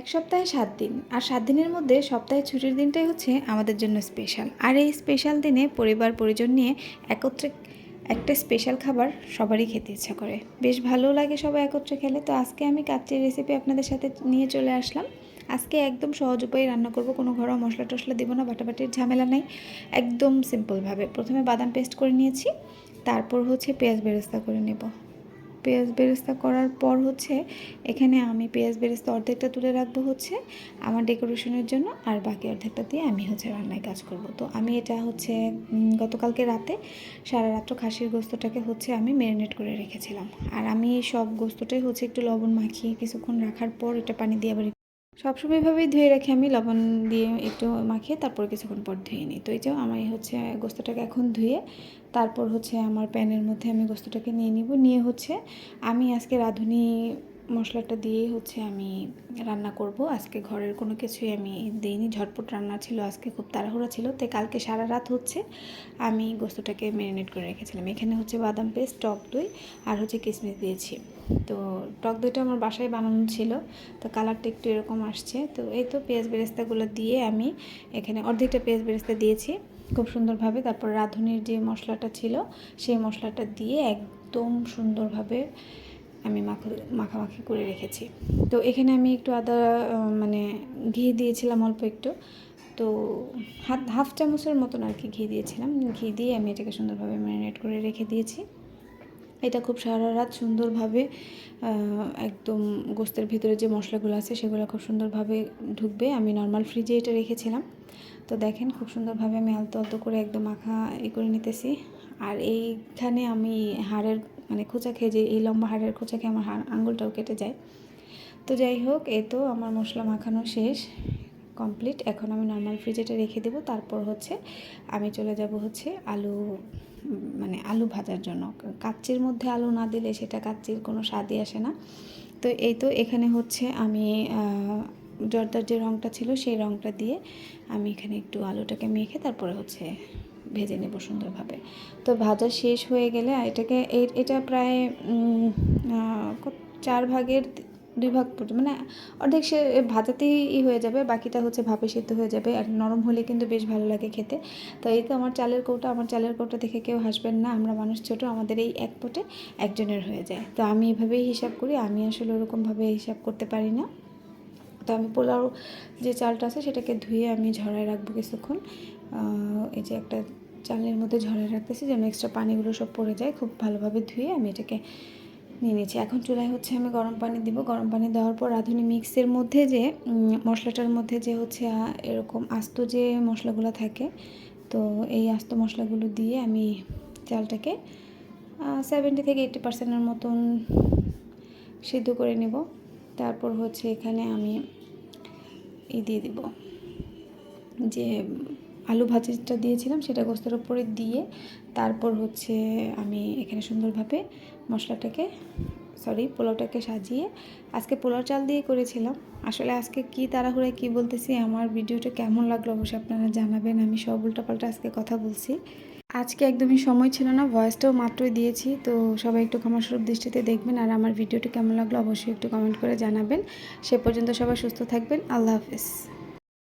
এক সপ্তাহে সাত দিন। আর সাত দিনের মধ্যে সপ্তাহে ছুটির দিনটাই হচ্ছে আমাদের জন্য স্পেশাল আর এই স্পেশাল দিনে পরিবার, পরিজন নিয়ে একত্রে একটা স্পেশাল খাবার সবারই খেতে ইচ্ছা করে। বেশ ভালো লাগে সবাই একত্রে খেলে। তো আজকে আমি কাচ্চির রেসিপি আপনাদের সাথে নিয়ে চলে আসলাম। আজকে একদম সহজ উপায়ে রান্না করব। কোনো ঘরোয়া মশলা টশলা দেবো না, বাটাবাটির ঝামেলা নেই। একদম সিম্পলভাবে প্রথমে বাদাম পেস্ট করে নিয়েছি। তারপর হচ্ছে পেঁয়াজ বেরেস্তা করে নেব। পেঁয়াজ বেরেস্তা করার পর হচ্ছে এখানে আমি পেঁয়াজ বেরেস্তা অর্ধেকটা তুলে রাখব হচ্ছে আমার ডেকোরেশনের জন্য আর বাকি অর্ধেকটা দিয়ে আমি হচ্ছে রান্নায় কাজ করব। তো আমি এটা হচ্ছে গতকালকে রাতে সারা রাত্র খাসির গোস্তটাকে হচ্ছে আমি ম্যারিনেট করে রেখেছিলাম। আর আমি সব গোস্তটাই হচ্ছে একটু লবণ মাখিয়ে কিছুক্ষণ রাখার পর এটা পানি দিয়ে আবার সবসময় এভাবেই ধুয়ে রাখি আমি, লবণ দিয়ে একটু মাখিয়ে তারপর কিছুক্ষণ পর ধুয়ে নিই। তো এই যে আমি হচ্ছে গোস্তটাকে এখন ধুয়ে তারপর হচ্ছে আমার প্যানের মধ্যে আমি গোস্তটাকে নিয়ে নিব। নিয়ে হচ্ছে আমি আজকে রাঁধুনি মশলাটা দিয়েই হচ্ছে আমি রান্না করব। আজকে ঘরের কোনো কিছুই আমি দিইনি। ঝটপট রান্না ছিল, আজকে খুব তাড়াহুড়া ছিল। তাই কালকে সারা রাত হচ্ছে আমি গোস্তটাকে ম্যারিনেট করে রেখেছিলাম। এখানে হচ্ছে বাদাম পেস্ট, টক দই আর হচ্ছে কিশমিশ দিয়েছি। তো টক দইটা আমার বাসায় বানানো ছিল, তো কালারটা একটু এরকম আসছে। তো এই তো পেঁয়াজ বেরেস্তাগুলো দিয়ে আমি এখানে অর্ধেকটা পেঁয়াজ বেরেস্তা দিয়েছি খুব সুন্দরভাবে। তারপর রাঁধুনির যে মশলাটা ছিল, সেই মশলাটা দিয়ে একদম সুন্দরভাবে আমি মাখা, মাখামাখি করে রেখেছি। তো এখানে আমি একটু আদা মানে ঘি দিয়েছিলাম অল্প একটু। তো হাত, হাফ চামচের মতন আর কি ঘি দিয়েছিলাম। ঘি দিয়ে আমি এটাকে সুন্দরভাবে ম্যারিনেট করে রেখে দিয়েছি। এটা খুব সারা রাত সুন্দরভাবে একদম গোস্তের ভিতরে যে মশলাগুলো আছে সেগুলো খুব সুন্দরভাবে ঢুকবে। আমি নর্মাল ফ্রিজে এটা রেখেছিলাম। তো দেখেন খুব সুন্দরভাবে আমি আলতো আলতো করে একদম মাখা ই করে নিতেছি। আর এইখানে আমি হাড়ের মানে খোঁচা খেয়ে যে, এই লম্বা হাড়ের খোঁচা খেয়ে আমার হাড় আঙুলটাও কেটে যায়। তো যাই হোক এই তো আমার মশলা মাখানো শেষ কমপ্লিট এখন আমি নর্মাল ফ্রিজেটা রেখে দেবো। তারপর হচ্ছে আমি চলে যাব হচ্ছে আলু মানে আলু ভাজার জন্য। কাচ্চির মধ্যে আলু না দিলে সেটা কাচ্চির কোনো স্বাদই আসে না। তো এই তো এখানে হচ্ছে আমি জর্দার যে রঙটা ছিল সেই রঙটা দিয়ে আমি এখানে একটু আলুটাকে মেখে তারপরে হচ্ছে ভেজে নেব সুন্দরভাবে। তো ভাজা শেষ হয়ে গেলে এটাকে এটা প্রায় চার ভাগের দুই ভাগ মানে অর্ধেক সে ভাজাতেই হয়ে যাবে, বাকিটা হচ্ছে ভাপে সিদ্ধ হয়ে যাবে, আর নরম হলে কিন্তু বেশ ভালো লাগে খেতে। তো এই তো আমার চালের কৌটা, আমার চালের কৌটা দেখে কেউ হাসবেন না, আমরা মানুষ ছোট, আমাদের এই এক পটে একজনের হয়ে যায়। তো আমি এভাবেই হিসাব করি, আমি আসলে ওরকমভাবে হিসাব করতে পারি না। তো আমি পোলাও যে চালটা আছে সেটাকে ধুয়ে আমি ঝরায় রাখব কিছুক্ষণ। এই যে একটা চালের মধ্যে ঝরায় রাখতেছি যেন এক্সট্রা পানিগুলো সব পড়ে যায়। খুব ভালোভাবে ধুয়ে আমি এটাকে নিয়ে নিয়েছি। এখন চুলায় হচ্ছে আমি গরম পানি দিব। গরম পানি দেওয়ার পর রাঁধুনি মিক্সের মধ্যে যে মশলাটার মধ্যে যে হচ্ছে এরকম আস্ত যে মশলাগুলো থাকে, তো এই আস্ত মশলাগুলো দিয়ে আমি চালটাকে সেভেন্টি থেকে এইটি পার্সেন্টের মতন সিদ্ধ করে নেব। তারপর হচ্ছে এখানে আমি ই দিয়ে দিব যে আলু ভাজিটা দিয়েছিলাম সেটা গোস্তের উপরে দিয়ে তারপর হচ্ছে আমি এখানে সুন্দরভাবে মশলাটাকে সরি পোলাওটাকে সাজিয়ে আজকে পোলাও চাল দিয়ে করেছিলাম। আসলে আজকে কি তাড়াহুড়ায় কি বলতেছি, আমার ভিডিওটা কেমন লাগল অবশ্যই আপনারা জানাবেন। আমি সব উল্টাপাল্টা আজকে কথা বলছি। আজকে একদমই সময় ছিল না ভয়েসটাও মাত্রই দিয়েছি, তো সবাই একটু ক্ষমাস্বরূপ দৃষ্টিতে দেখবেন আর আমার ভিডিওটি কেমন লাগল অবশ্যই একটু কমেন্ট করে জানাবেন। সে পর্যন্ত সবাই সুস্থ থাকবেন, আল্লাহ হাফিজ।